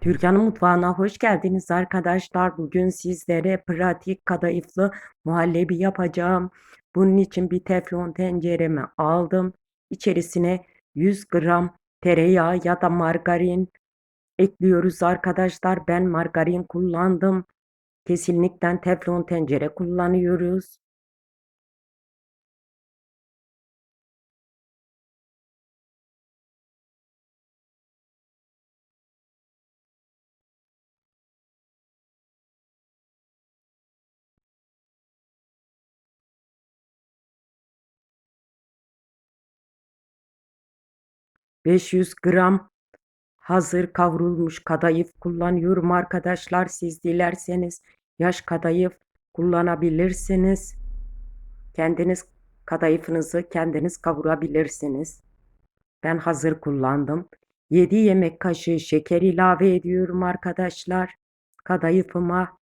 Türkan'ın mutfağına hoş geldiniz arkadaşlar. Bugün sizlere pratik kadayıflı muhallebi yapacağım. Bunun için bir teflon tenceremi aldım. İçerisine 100 gram tereyağı ya da margarin ekliyoruz arkadaşlar. Ben margarin kullandım. Kesinlikle teflon tencere kullanıyoruz. 500 gram hazır kavrulmuş kadayıf kullanıyorum arkadaşlar. Siz dilerseniz yaş kadayıf kullanabilirsiniz. Kendiniz kadayıfınızı kendiniz kavurabilirsiniz. Ben hazır kullandım. 7 yemek kaşığı şeker ilave ediyorum arkadaşlar kadayıfıma.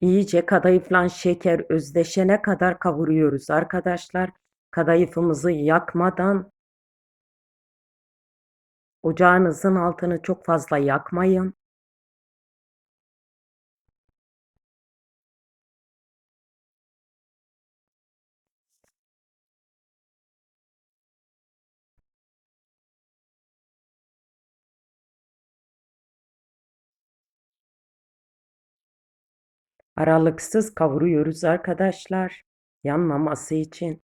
İyice kadayıfla şeker özdeşene kadar kavuruyoruz arkadaşlar. Kadayıfımızı yakmadan ocağınızın altını çok fazla yakmayın. Aralıksız kavuruyoruz arkadaşlar. Yanmaması için.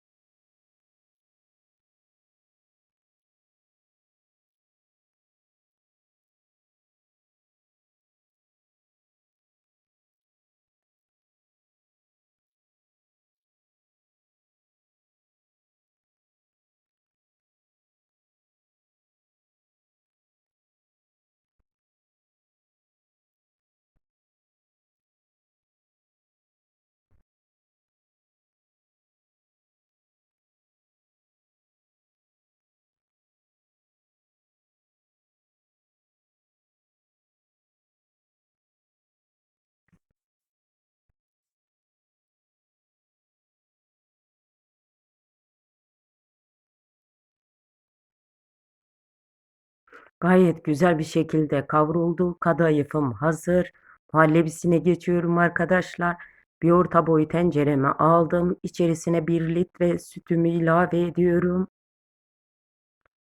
Gayet güzel bir şekilde kavruldu. Kadayıfım hazır. Muhallebisine geçiyorum arkadaşlar. Bir orta boy tencereme aldım. İçerisine 1 litre sütümü ilave ediyorum.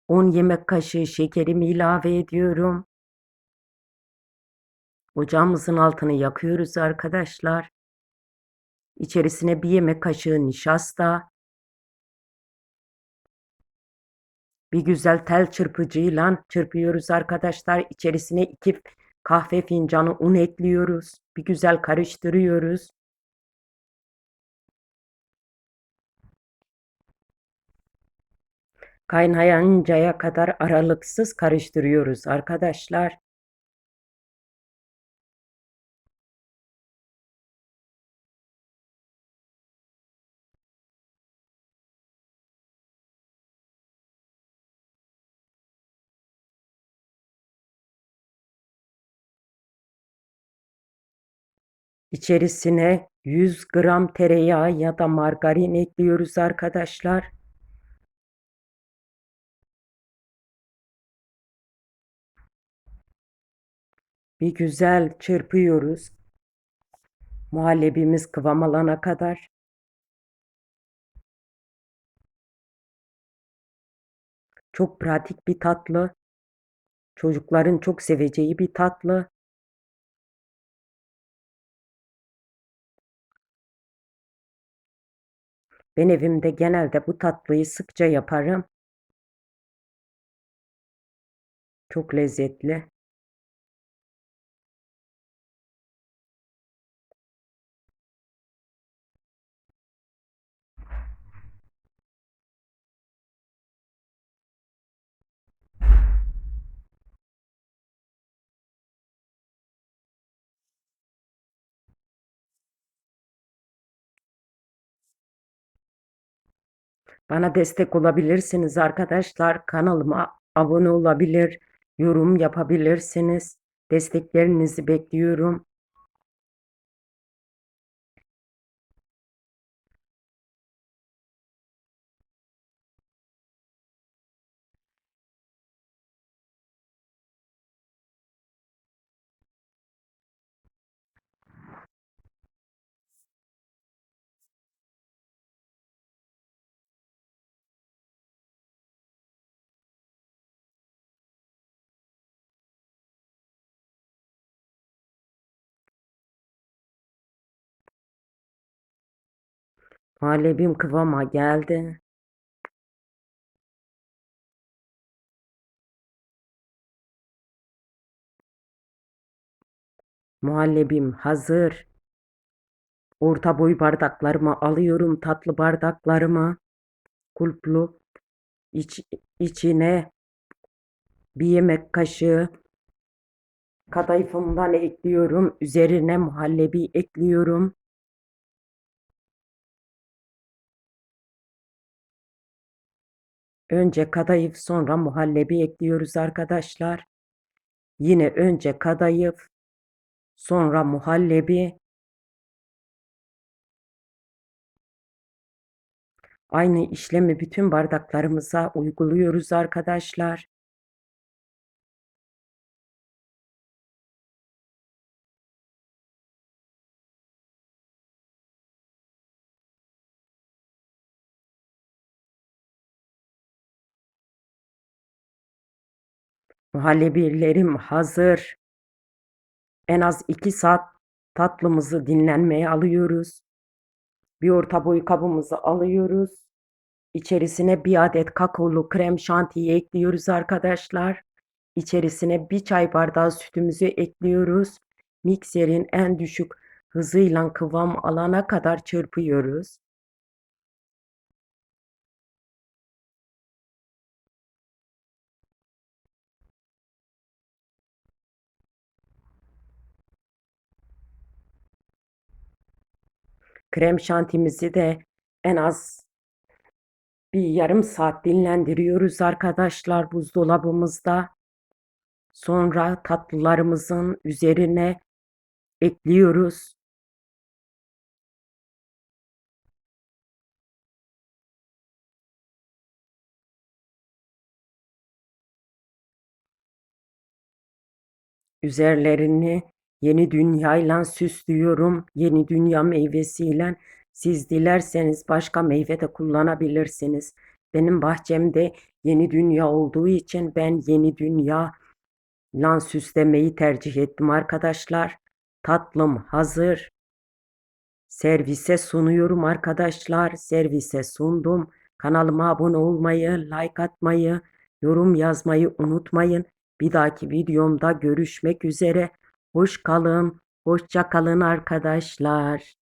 10 yemek kaşığı şekerimi ilave ediyorum. Ocağımızın altını yakıyoruz arkadaşlar. İçerisine bir yemek kaşığı nişasta. Bir güzel tel çırpıcıyla çırpıyoruz arkadaşlar. İçerisine 2 kahve fincanı un ekliyoruz. Bir güzel karıştırıyoruz. Kaynayıncaya kadar aralıksız karıştırıyoruz arkadaşlar. İçerisine 100 gram tereyağı ya da margarin ekliyoruz arkadaşlar. Bir güzel çırpıyoruz. Muhallebimiz kıvam alana kadar. Çok pratik bir tatlı. Çocukların çok seveceği bir tatlı. Ben evimde genelde bu tatlıyı sıkça yaparım. Çok lezzetli. Bana destek olabilirsiniz arkadaşlar. Kanalıma abone olabilir, yorum yapabilirsiniz. Desteklerinizi bekliyorum. Muhallebim kıvama geldi. Muhallebim hazır. Orta boy bardaklarımı alıyorum. Tatlı bardaklarımı kulplu iç, içine bir yemek kaşığı kadayıfımdan ekliyorum. Üzerine muhallebi ekliyorum. Önce kadayıf sonra muhallebi ekliyoruz arkadaşlar. Yine önce kadayıf sonra muhallebi Aynı işlemi bütün bardaklarımıza uyguluyoruz arkadaşlar. Muhallebilerim hazır. En az 2 saat tatlımızı dinlenmeye alıyoruz. Bir orta boy kabımızı alıyoruz. İçerisine bir adet kakaolu krem şantiyi ekliyoruz arkadaşlar. İçerisine bir çay bardağı sütümüzü ekliyoruz. Mikserin en düşük hızıyla kıvam alana kadar çırpıyoruz. Krem şantimizi de en az bir yarım saat dinlendiriyoruz arkadaşlar buzdolabımızda. Sonra tatlılarımızın üzerine ekliyoruz. Üzerlerini yeni dünyayla süslüyorum. Yeni dünya meyvesiyle. Siz dilerseniz başka meyve de kullanabilirsiniz. Benim bahçemde yeni dünya olduğu için ben yeni dünya lan süslemeyi tercih ettim arkadaşlar. Tatlım hazır. Servise sunuyorum arkadaşlar. Servise sundum. Kanalıma abone olmayı, like atmayı, yorum yazmayı unutmayın. Bir dahaki videomda görüşmek üzere. Hoş kalın, hoşça kalın arkadaşlar.